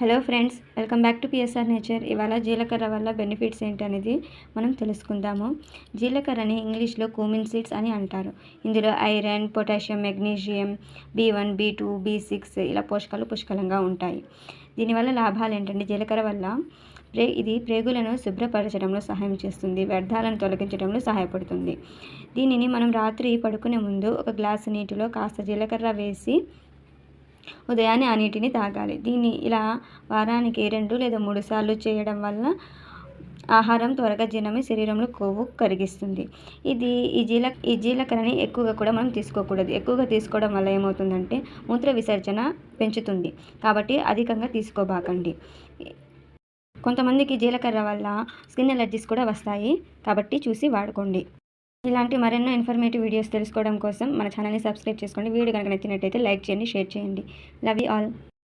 Hello friends welcome back to PSR nature. ఇవాళ జీలకర్ర వల్ల బెనిఫిట్స్ ఏంటనేది మనం తెలుసుకుందాము. జీలకర్రని ఇంగ్లీష్లో కూమిన్ సీడ్స్ అని అంటారు. ఇందులో iron potassium magnesium B one B two B six ఇలా పోషకాలు పుష్కలంగా ఉంటాయి. దీనివల్ల లాభాలు ఏంటంటే జీలకర్ర వల్ల ప్రే ఇది ప్రేగులను శుభ్రపరచడంలో సహాయం చేస్తుంది వ్యర్థాలను తొలగించడంలో సహాయపడుతుంది. దీనిని మనం రాత్రి పడుకునే ముందు ఒక గ్లాసు నీటిలో కాస్త జీలకర్ర వేసి ఉదయాన్నే ఆ నీటిని తాగాలి. దీన్ని ఇలా వారానికి రెండు లేదా మూడు సార్లు చేయడం వల్ల ఆహారం త్వరగా జీర్ణమై శరీరంలో కొవ్వు కరిగిస్తుంది. ఇది ఈ జీల ఈ జీలకర్రని ఎక్కువగా కూడా మనం తీసుకోకూడదు. ఎక్కువగా తీసుకోవడం వల్ల ఏమవుతుందంటే మూత్ర విసర్జన పెంచుతుంది. కాబట్టి అధికంగా తీసుకోబాకండి. కొంతమందికి జీలకర్ర వల్ల స్కిన్ ఎలర్జీస్ కూడా వస్తాయి. కాబట్టి చూసి వాడుకోండి. ఇలాంటి మరెన్నో ఇన్ఫర్మేటివ్ వీడియోస్ తెలుసుకోవడం కోసం మన ఛానల్ని సబ్స్క్రైబ్ చేసుకోండి. వీడియో కనుక నచ్చినట్టయితే లైక్ చేయండి షేర్ చేయండి. Love you all